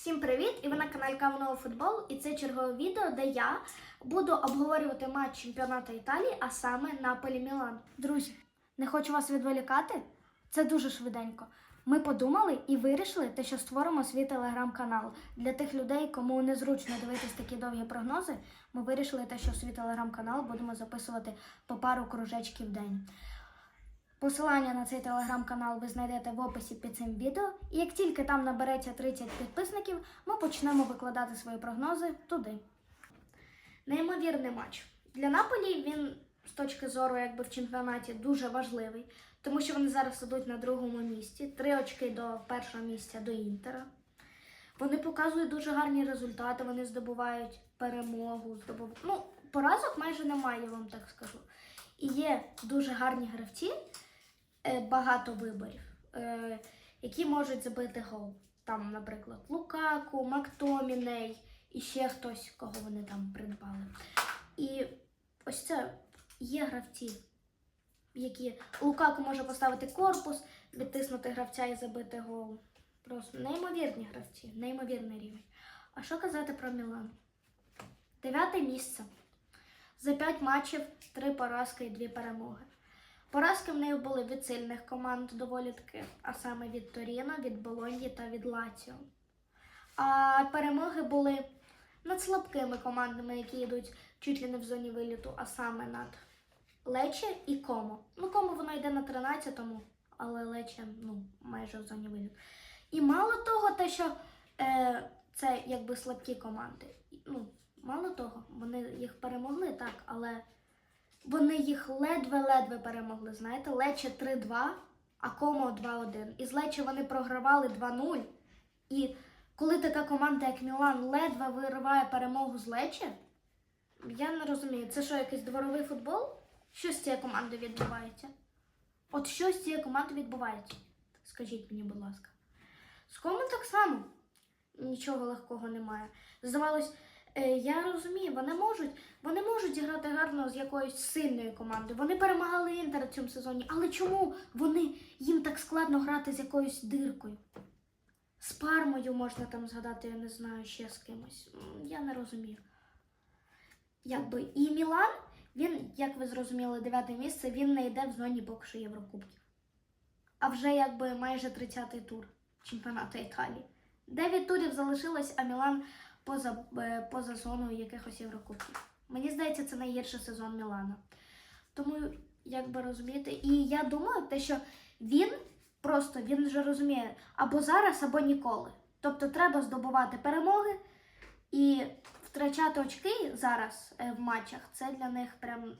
Всім привіт! І ви на каналі Кавного Футбол. І це чергове відео, де я буду обговорювати матч чемпіонату Італії, а саме Наполі Мілан. Друзі, не хочу вас відволікати. Це дуже швиденько. Ми подумали і вирішили, те, що створимо свій телеграм-канал. Для тих людей, кому незручно дивитись такі довгі прогнози, ми вирішили те, що свій телеграм-канал будемо записувати по пару кружечків в день. Посилання на цей телеграм-канал ви знайдете в описі під цим відео. І як тільки там набереться 30 підписників, ми почнемо викладати свої прогнози туди. Неймовірний матч. Для Наполі він з точки зору якби в чемпіонаті дуже важливий, тому що вони зараз ідуть на другому місці, три очки до першого місця до Інтера. Вони показують дуже гарні результати, вони здобувають перемогу, здобувають. Ну, поразок майже немає, я вам так скажу. І є дуже гарні гравці, багато виборів, е, які можуть забити гол. Там, наприклад, Лукаку, Мактоміней і ще хтось, кого вони там придбали. І ось це є гравці, які Лукаку може поставити корпус, відтиснути гравця і забити гол. Просто неймовірні гравці, неймовірний рівень. А що казати про Мілан? Дев'яте місце. За 5 матчів 3 поразки і 2 перемоги. Поразки в них були від сильних команд доволі таки, а саме від Торіно, від Болоньї та від Лаціо. А перемоги були над слабкими командами, які йдуть чуть ли не в зоні виліту, а саме над Лече і Комо. Ну, Комо воно йде на 13-му, але Лече ну, майже в зоні виліту. І мало того, те, що е, це якби слабкі команди. Ну, мало того, вони їх перемогли, так, але вони їх ледве-ледве перемогли. Знаєте, Лече 3-2, а Комо 2-1. І з Лече вони програвали 2-0. І коли така команда, як Мілан, ледве вириває перемогу з Лече, я не розумію, це що, якийсь дворовий футбол? Що з цією командою відбувається? От що з цією командою відбувається? Скажіть мені, будь ласка. З Комо так само нічого легкого немає. Здавалось, я розумію, вони можуть, вони можуть зіграти гарно з якоюсь сильною командою. Вони перемагали Інтер в цьому сезоні, але чому вони їм так складно грати з якоюсь диркою? З пармою можна там згадати, я не знаю, ще з кимось. Я не розумію. Якби і Мілан, він, як ви зрозуміли, дев'яте місце, він не йде в зоні що Єврокубків. А вже якби майже 30-й тур чемпіонату Італії. Дев'ять турів залишилось, а Мілан поза, е, поза зоною якихось Єврокубків. Мені здається, це найгірший сезон Мілана. Тому, як би розумієте, і я думаю, те, що він просто він вже розуміє або зараз, або ніколи. Тобто треба здобувати перемоги і втрачати очки зараз е, в матчах це для них прям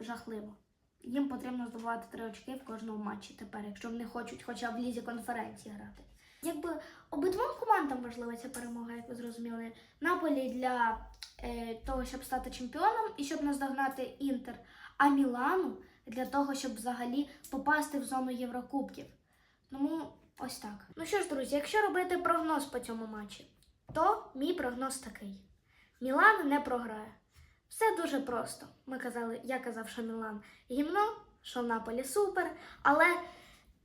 жахливо. Їм потрібно здобувати три очки в кожному матчі тепер, якщо вони хочуть хоча б в лізі конференції грати. Якби обидвом командам важлива ця перемога, як ви зрозуміли. Наполі для е, того, щоб стати чемпіоном і щоб наздогнати Інтер, а Мілану для того, щоб взагалі попасти в зону Єврокубків. Тому ось так. Ну що ж, друзі, якщо робити прогноз по цьому матчі, то мій прогноз такий: Мілан не програє. Все дуже просто. Ми казали, я казав, що Мілан гімно, що Наполі супер, але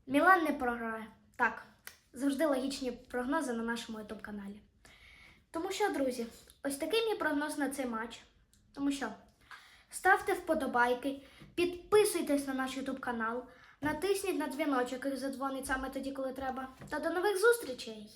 Мілан не програє. Так, завжди логічні прогнози на нашому youtube каналі. Тому що, друзі, ось такий мій прогноз на цей матч. Тому що ставте вподобайки, підписуйтесь на наш youtube канал, натисніть на дзвіночок, який задзвонить саме тоді, коли треба. Та до нових зустрічей!